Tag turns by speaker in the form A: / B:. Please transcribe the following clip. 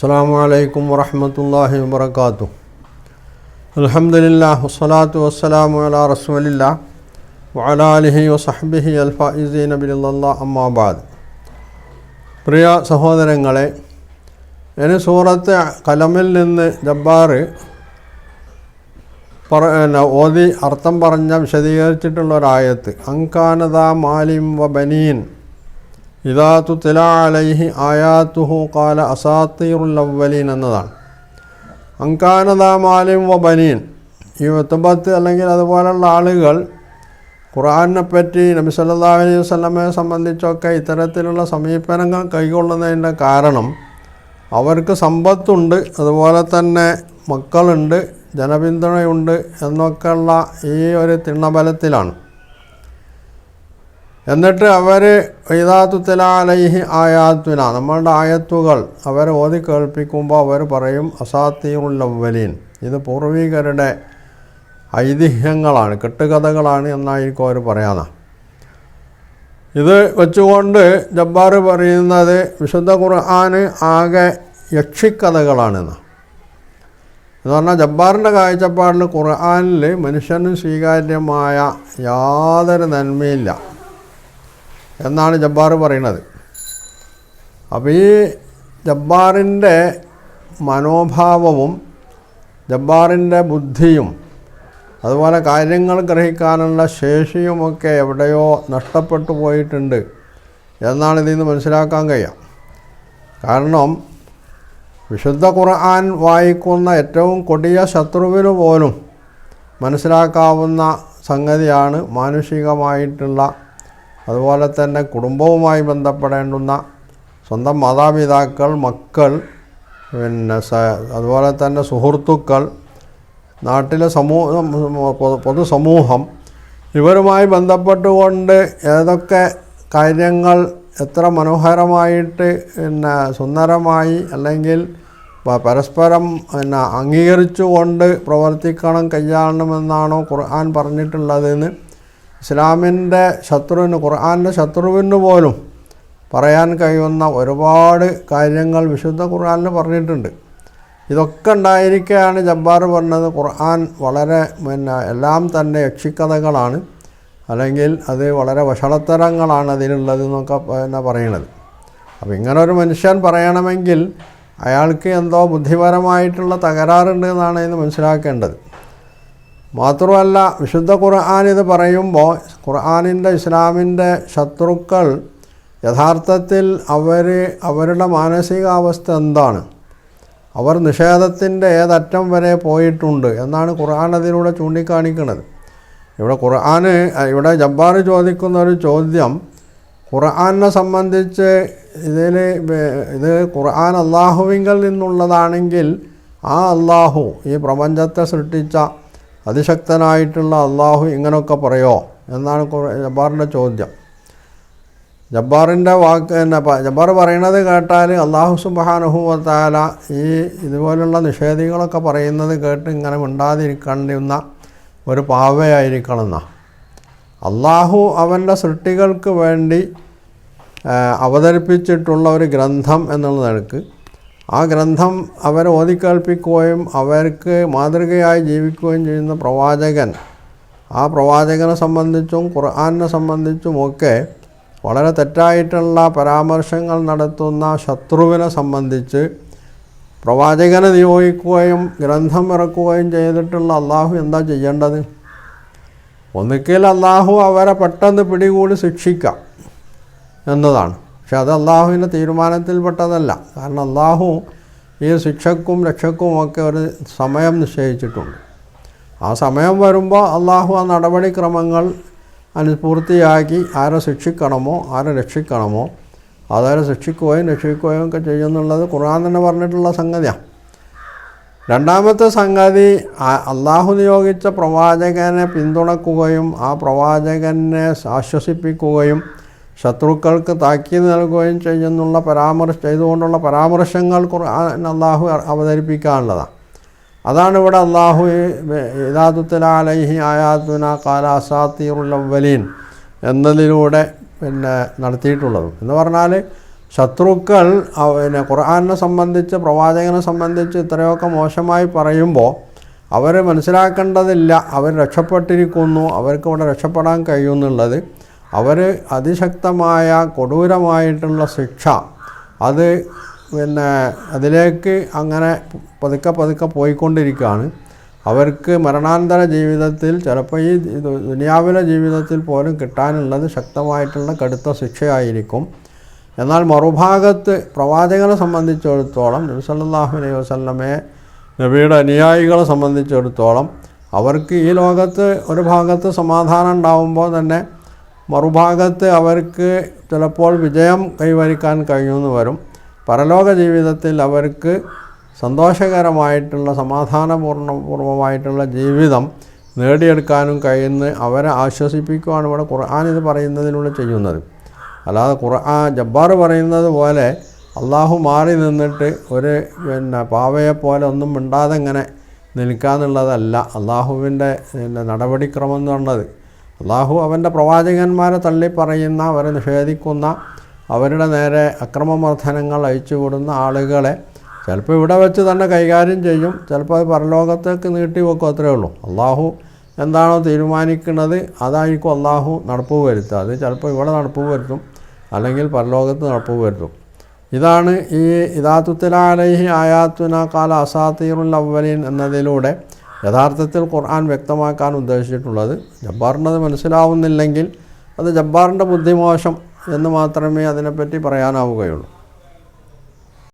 A: അസ്സാം വലൈക്കും വറഹമത്തല്ലാഹി വാത്തു അലഹമുല്ലാ വസ്സലാത്തു വസ്സലാമു അല റസൂലില്ല വലാലിഹി വസഹബിഹി അൽഫാഇസി നബിലുള്ള അമ്മാബാദ് പ്രിയ സഹോദരങ്ങളെ ഇനി സൂറത്ത് കലമിൽ നിന്ന് ജബ്ബാർ പറ ഓതി അർത്ഥം പറഞ്ഞ വിശദീകരിച്ചിട്ടുള്ള ഒരായത്ത് അങ്കാനത മാലിം വ ബനീൻ. ഇതാ തില അലൈഹി ആയാത്തുഹു കാല അസാത്തീറുൽ അവലീൻ എന്നതാണ്. അങ്കാനദ മാലിം വ ബനീൻ. ഈ മുത്തമ്പത്ത് അല്ലെങ്കിൽ അതുപോലുള്ള ആളുകൾ ഖുറാനെ പറ്റി നബി സല്ലാ അലൈഹി വസ്ലമയെ സംബന്ധിച്ചൊക്കെ ഇത്തരത്തിലുള്ള സമീപനങ്ങൾ കൈക്കൊള്ളുന്നതിന്റെ കാരണം അവർക്ക് സമ്പത്തുണ്ട് അതുപോലെ തന്നെ മക്കളുണ്ട് ജനപിന്തുണയുണ്ട് എന്നൊക്കെയുള്ള ഈ ഒരു തിണ്ണബലത്തിലാണ് എന്നിട്ട് അവർ ഇതാത്തുത്തലാലൈഹി ആയാത്തുന നമ്മളുടെ ആയത്തുകൾ അവരെ ഓതി കേൾപ്പിക്കുമ്പോൾ അവർ പറയും അസാത്തിയുള്ളവലീൻ ഇത് പൂർവികരുടെ ഐതിഹ്യങ്ങളാണ് കെട്ടുകഥകളാണ് എന്നായിരിക്കും അവർ പറയാതെ ഇത് വെച്ചുകൊണ്ട് ജബ്ബാർ പറയുന്നത് വിശുദ്ധ ഖുർആാന് ആകെ യക്ഷിക്കഥകളാണെന്ന്. എന്ന് പറഞ്ഞാൽ ജബ്ബാറിന്റെ കാഴ്ചപ്പാടിൽ ഖുർആാനിൽ മനുഷ്യന് സ്വീകാര്യമായ യാതൊരു നന്മയില്ല. എന്നാണ് ജബ്ബാർ പറയുന്നത്. അപ്പോൾ ഈ ജബ്ബാറിന്റെ മനോഭാവവും ജബ്ബാറിന്റെ ബുദ്ധിയും അതുപോലെ കാര്യങ്ങൾ ഗ്രഹിക്കാനുള്ള ശേഷിയുമൊക്കെ എവിടെയോ നഷ്ടപ്പെട്ടു പോയിട്ടുണ്ട് എന്നാണ് ഇതിൽ നിന്ന് മനസ്സിലാക്കാൻ കഴിയുക കാരണം വിശുദ്ധ ഖുർആൻ വായിക്കുന്ന ഏറ്റവും കൊടിയ ശത്രുവിന് പോലും മനസ്സിലാക്കാവുന്ന സംഗതിയാണ് മാനുഷികമായിട്ടുള്ള അതുപോലെ തന്നെ കുടുംബവുമായി ബന്ധപ്പെടേണ്ടുന്ന സ്വന്തം മാതാപിതാക്കൾ മക്കൾ പിന്നെ അതുപോലെ തന്നെ സുഹൃത്തുക്കൾ നാട്ടിലെ സമൂഹം പൊതുസമൂഹം ഇവരുമായി ബന്ധപ്പെട്ടുകൊണ്ട് ഏതൊക്കെ കാര്യങ്ങൾ എത്ര മനോഹരമായിട്ട് പിന്നെ സുന്ദരമായി അല്ലെങ്കിൽ പരസ്പരം പിന്നെ അംഗീകരിച്ചുകൊണ്ട് പ്രവർത്തിക്കണം കൈയാളണമെന്നാണോ ഖുർആൻ പറഞ്ഞിട്ടുള്ളതെന്ന് ഇസ്ലാമിന്റെ ശത്രുവിന് ഖുർആാനിന്റെ ശത്രുവിന് പോലും പറയാൻ കഴിയുന്ന ഒരുപാട് കാര്യങ്ങൾ വിശുദ്ധ ഖുർആാനിൽ പറഞ്ഞിട്ടുണ്ട്. ഇതൊക്കെ ഉണ്ടായിരിക്കെയാണ് ജബ്ബാർ പറഞ്ഞത്. ഖുർആൻ വളരെ പിന്നെ എല്ലാം തന്നെ യക്ഷിക്കഥകളാണ്. അല്ലെങ്കിൽ അത് വളരെ വഷളത്തരങ്ങളാണ് അതിലുള്ളത് എന്നൊക്കെ പിന്നെ പറയണത്. അപ്പോൾ ഇങ്ങനെ ഒരു മനുഷ്യൻ പറയണമെങ്കിൽ അയാൾക്ക് എന്തോ ബുദ്ധിപരമായിട്ടുള്ള തകരാറുണ്ട് എന്നാണ് ഇത് മനസ്സിലാക്കേണ്ടത്. മാത്രമല്ല വിശുദ്ധ ഖുർആൻ ഇത് പറയുമ്പോൾ ഖുർആാനിന്റെ ഇസ്ലാമിന്റെ ശത്രുക്കൾ യഥാർത്ഥത്തിൽ അവർ അവരുടെ മാനസികാവസ്ഥ എന്താണ്? അവർ നിഷേധത്തിന്റെ ഏതറ്റം വരെ പോയിട്ടുണ്ട് എന്നാണ് ഖുർആൻ അതിലൂടെ ചൂണ്ടിക്കാണിക്കുന്നത്. ഇവിടെ ഖുർആൻ ഇവിടെ ജബ്ബാർ ചോദിക്കുന്ന ഒരു ചോദ്യം ഖുർആനെ സംബന്ധിച്ച് ഇതിൽ ഇത് ഖുർആൻ അള്ളാഹുവിങ്കിൽ നിന്നുള്ളതാണെങ്കിൽ ആ അള്ളാഹു ഈ പ്രപഞ്ചത്തെ സൃഷ്ടിച്ച അതിശക്തനായിട്ടുള്ള അള്ളാഹു ഇങ്ങനെയൊക്കെ പറയോ? എന്നാണ് ജബ്ബാറിന്റെ ചോദ്യം. ജബ്ബാറിന്റെ വാക്ക് തന്നെ ജബ്ബാർ പറയണത് കേട്ടാൽ അള്ളാഹു സുബാനുഹുവത്താല ഈ ഇതുപോലുള്ള നിഷേധികളൊക്കെ പറയുന്നത് കേട്ട് ഇങ്ങനെ മിണ്ടാതിരിക്കേണ്ടുന്ന ഒരു പാവയായിരിക്കണം എന്നാ അള്ളാഹു അവന്റെ സൃഷ്ടികൾക്ക് വേണ്ടി അവതരിപ്പിച്ചിട്ടുള്ള ഒരു ഗ്രന്ഥം എന്നുള്ള ആ ഗ്രന്ഥം അവരെ ഓതിക്കേൽപ്പിക്കുകയും അവർക്ക് മാതൃകയായി ജീവിക്കുകയും ചെയ്യുന്ന പ്രവാചകൻ. ആ പ്രവാചകനെ സംബന്ധിച്ചും ഖുർആാനെ സംബന്ധിച്ചുമൊക്കെ വളരെ തെറ്റായിട്ടുള്ള പരാമർശങ്ങൾ നടത്തുന്ന ശത്രുവിനെ സംബന്ധിച്ച് പ്രവാചകനെ നിയോഗിക്കുകയും ഗ്രന്ഥം ഇറക്കുകയും ചെയ്തിട്ടുള്ള അള്ളാഹു എന്താ ചെയ്യേണ്ടത്? ഒന്നുകിൽ അള്ളാഹു അവരെ പെട്ടെന്ന് പിടികൂടി ശിക്ഷിക്കാം എന്നതാണ്. പക്ഷെ അത് അള്ളാഹുവിന്റെ തീരുമാനത്തിൽപ്പെട്ടതല്ല. കാരണം അള്ളാഹു ഈ ശിക്ഷക്കും രക്ഷക്കും ഒക്കെ ഒരു സമയം നിശ്ചയിച്ചിട്ടുണ്ട്. ആ സമയം വരുമ്പോൾ അള്ളാഹു ആ നടപടിക്രമങ്ങൾ അനു പൂർത്തിയാക്കി ആരെ ശിക്ഷിക്കണമോ ആരെ രക്ഷിക്കണമോ അതാരെ ശിക്ഷിക്കുകയും രക്ഷിക്കുകയും ഒക്കെ ചെയ്യുന്നുള്ളത് ഖുർആൻ തന്നെ പറഞ്ഞിട്ടുള്ള സംഗതിയാണ് രണ്ടാമത്തെ സംഗതി അള്ളാഹു നിയോഗിച്ച പ്രവാചകനെ പിന്തുണക്കുകയും ആ പ്രവാചകനെ ആശ്വസിപ്പിക്കുകയും ശത്രുക്കൾക്ക് താക്കീത് നൽകുകയും ചെയ്യുന്നുള്ള പരാമർശ ചെയ്തുകൊണ്ടുള്ള പരാമർശങ്ങൾ അള്ളാഹു അവതരിപ്പിക്കാനുള്ളതാണ് അതാണ് ഇവിടെ അള്ളാഹു ഇതാതുത്തലാലൈഹി ആയാത്തുന കാലാസാത്തീറുല്ലവലീൻ എന്നതിലൂടെ പിന്നെ നടത്തിയിട്ടുള്ളത്. എന്ന് പറഞ്ഞാൽ ശത്രുക്കൾ പിന്നെ ഖുർആാനിനെ സംബന്ധിച്ച് പ്രവാചകനെ സംബന്ധിച്ച് ഇത്രയൊക്കെ മോശമായി പറയുമ്പോൾ അവർ മനസ്സിലാക്കേണ്ടതില്ല. അവർ രക്ഷപ്പെട്ടിരിക്കുന്നു. അവർക്ക് ഇവിടെ രക്ഷപ്പെടാൻ കഴിയുമെന്നുള്ളത് അവർ അതിശക്തമായ കൊടൂരമായിട്ടുള്ള ശിക്ഷ അത് പിന്നെ അതിലേക്ക് അങ്ങനെ പതുക്കെ പതുക്കെ പോയിക്കൊണ്ടിരിക്കുകയാണ്. അവർക്ക് മരണാന്തര ജീവിതത്തിൽ ചിലപ്പോൾ ഈ ദുനിയാവിലെ ജീവിതത്തിൽ പോലും കിട്ടാനുള്ളത് ശക്തമായിട്ടുള്ള കടുത്ത ശിക്ഷയായിരിക്കും. എന്നാൽ മറുഭാഗത്ത് പ്രവാചകനെ സംബന്ധിച്ചിടത്തോളം നബി സല്ലല്ലാഹു അലൈഹി വസ്ലമെ നബിയുടെ അനുയായികളെ സംബന്ധിച്ചിടത്തോളം അവർക്ക് ഈ ലോകത്ത് ഒരു ഭാഗത്ത് സമാധാനം ഉണ്ടാവുമ്പോൾ തന്നെ മറുഭാഗത്ത് അവർക്ക് ചിലപ്പോൾ വിജയം കൈവരിക്കാൻ കഴിയുമെന്ന് വരും. പരലോക ജീവിതത്തിൽ അവർക്ക് സന്തോഷകരമായിട്ടുള്ള സമാധാനപൂർണ പൂർണമായിട്ടുള്ള ജീവിതം നേടിയെടുക്കാനും കഴിയുന്ന അവരെ ആശ്വസിപ്പിക്കുവാണ് ഇവിടെ ഖുർആൻ ഇത് പറയുന്നതിലൂടെ ചെയ്യുന്നത്. അല്ലാതെ ഖുർആൻ ജബ്ബാർ പറയുന്നത് പോലെ അള്ളാഹു മാറി നിന്നിട്ട് ഒരു പിന്നെ പാവയെപ്പോലെ പോലെ ഒന്നും മിണ്ടാതെ ഇങ്ങനെ നിൽക്കാന്നുള്ളതല്ല. അള്ളാഹുവിന്റെ നടപടിക്രമം എന്ന് പറഞ്ഞത് അള്ളാഹു അവന്റെ പ്രവാചകന്മാരെ തള്ളിപ്പറയുന്ന അവരെ നിഷേധിക്കുന്ന അവരുടെ നേരെ അക്രമമർദ്ദനങ്ങൾ അയച്ചുവിടുന്ന ആളുകളെ ചിലപ്പോൾ ഇവിടെ വെച്ച് തന്നെ കൈകാര്യം ചെയ്യും. ചിലപ്പോൾ അത് പരലോകത്തേക്ക് നീട്ടി വെക്കും അത്രേ ഉള്ളൂ. അള്ളാഹു എന്താണോ തീരുമാനിക്കുന്നത് അതായിരിക്കും അള്ളാഹു നടപ്പ് വരുത്തുക. അത് ചിലപ്പോൾ ഇവിടെ നടപ്പ് വരുത്തും അല്ലെങ്കിൽ പരലോകത്ത് നടപ്പ് വരുത്തും. ഇതാണ് ഈ ഇദാത്തുത്തലാലഹി ആയാത്തുന കാല അസാത്തീറുൽ അവലീൻ എന്നതിലൂടെ യഥാർത്ഥത്തിൽ ഖുർആൻ വ്യക്തമാക്കാൻ ഉദ്ദേശിച്ചിട്ടുള്ളത് ജബ്ബാറിന്റെ മനസ്സിലാവുന്നില്ലെങ്കിൽ അത് ജബ്ബാറിന്റെ ബുദ്ധിമോശം എന്ന് മാത്രമേ അതിനെപ്പറ്റി പറയാനാവുകയുള്ളൂ.